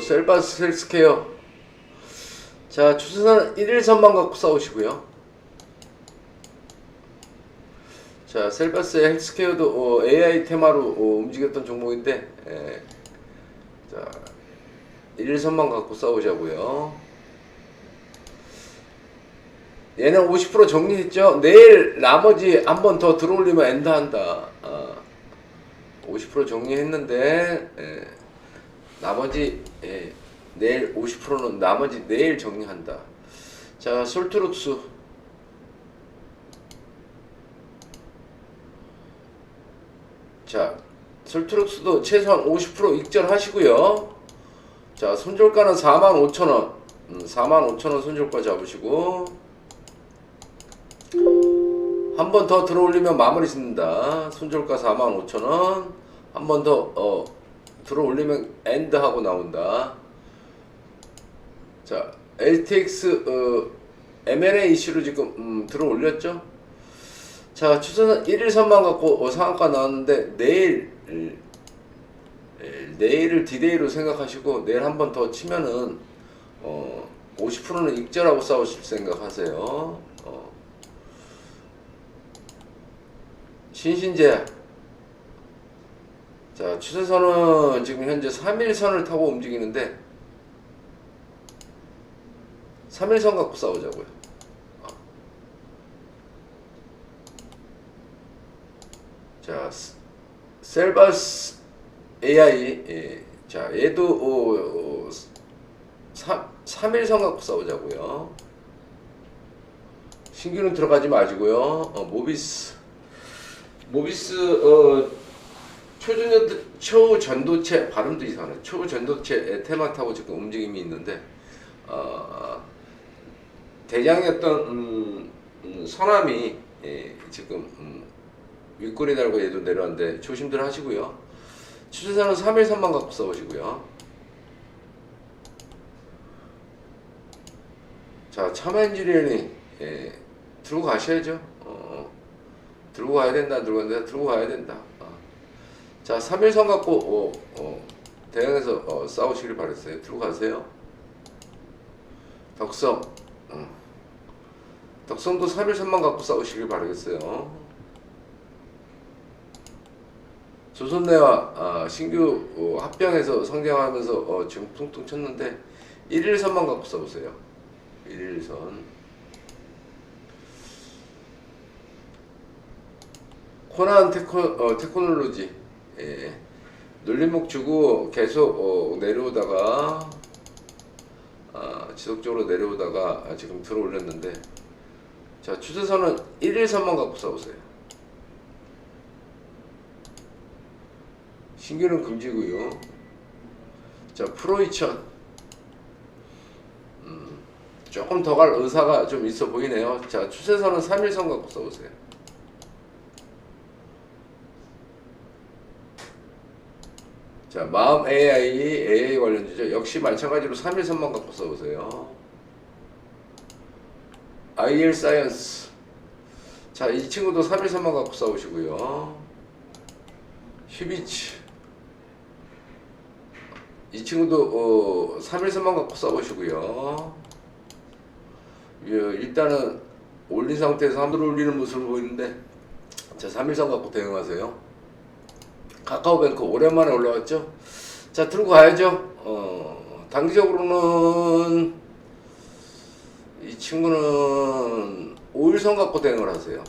셀바스 헬스케어. 자, 추세선 1일선만 갖고 싸우시고요. 자, 셀바스 헬스케어도 어, AI 테마로 어, 움직였던 종목인데, 예. 자, 1일선만 갖고 싸우자고요. 얘는 50% 정리했죠. 내일 나머지 한 번 더 들어올리면 엔드 한다. 아, 50% 정리했는데 예, 나머지 예, 내일 50%는 나머지 내일 정리한다. 자, 솔트룩스 자, 솔트룩스도 최소한 50% 익절하시고요. 자, 손절가는 45,000원. 음, 45,000원 손절가 잡으시고 한 번 더 들어올리면 마무리 짓는다. 손절가 45,000원. 한 번 더 어, 들어 올리면 엔드 하고 나온다. 자, LTX 어, M&A 이슈로 지금 음, 들어 올렸죠? 자, 추세선 1일 선만 갖고 어, 상한가 나왔는데 내일 음, 에, 내일을 디데이로 생각하시고 내일 한 번 더 치면은 어, 50%는 익절하고 싸우실 생각하세요. 어. 신신제 자 추세선은 지금 현재 3일선을 타고 움직이는데 3일선 갖고 싸우자고요. 어. 자 스- 셀바스 AI 예. 자 얘도 어, 어, 3, 3일선 갖고 싸우자고요. 신규는 들어가지 마시고요. 어, 모비스 모비스 어, 초전도, 초전도체 발음도 이상하네. 초전도체 테마 타고 지금 움직임이 있는데 어, 대장이었던 음, 음, 서남이 예, 지금 음, 윗골이 달고 얘도 내려왔는데 조심들 하시고요. 추세선은 3일선만 갖고 싸우시고요. 자, 참엔지리언이 예, 들고 가셔야죠. 어, 들고 가야 된다, 들고 간다, 들고 가야 된다. 어. 자, 3일선 갖고 어, 어, 대항에서 어, 싸우시길 바랬어요. 들고 가세요. 덕성, 음. 덕성도 3일선만 갖고 싸우시길 바라겠어요. 조선내와 아, 신규 어, 합병해서 성장하면서 어, 지금 퉁퉁 쳤는데 1일선만 갖고 싸우세요. 1일선. 코난 테코, 어, 테크놀로지 예. 눌림목 주고 계속 어, 내려오다가 아, 지속적으로 내려오다가 아, 지금 들어 올렸는데 자 추세선은 1일선만 갖고 싸우세요. 신규는 금지고요. 자 프로 2000 음, 조금 더 갈 의사가 좀 있어 보이네요. 자 추세선은 3일선 갖고 싸우세요 자, 마음 AI, AI 관련주죠. 역시 마찬가지로 3일선만 갖고 써보세요. IL 사이언스. 자, 이 친구도 3일선만 갖고 싸우시고요. 휴비치. 이 친구도 어, 3일선만 갖고 싸우시고요. 예, 일단은 올린 상태에서 한들 올리는 모습을 보이는데 자, 3일선 갖고 대응하세요. 카카오뱅크 오랜만에 올라왔죠. 자 들고 가야죠. 어, 단기적으로는 이 친구는 5일선 갖고 대응을 하세요.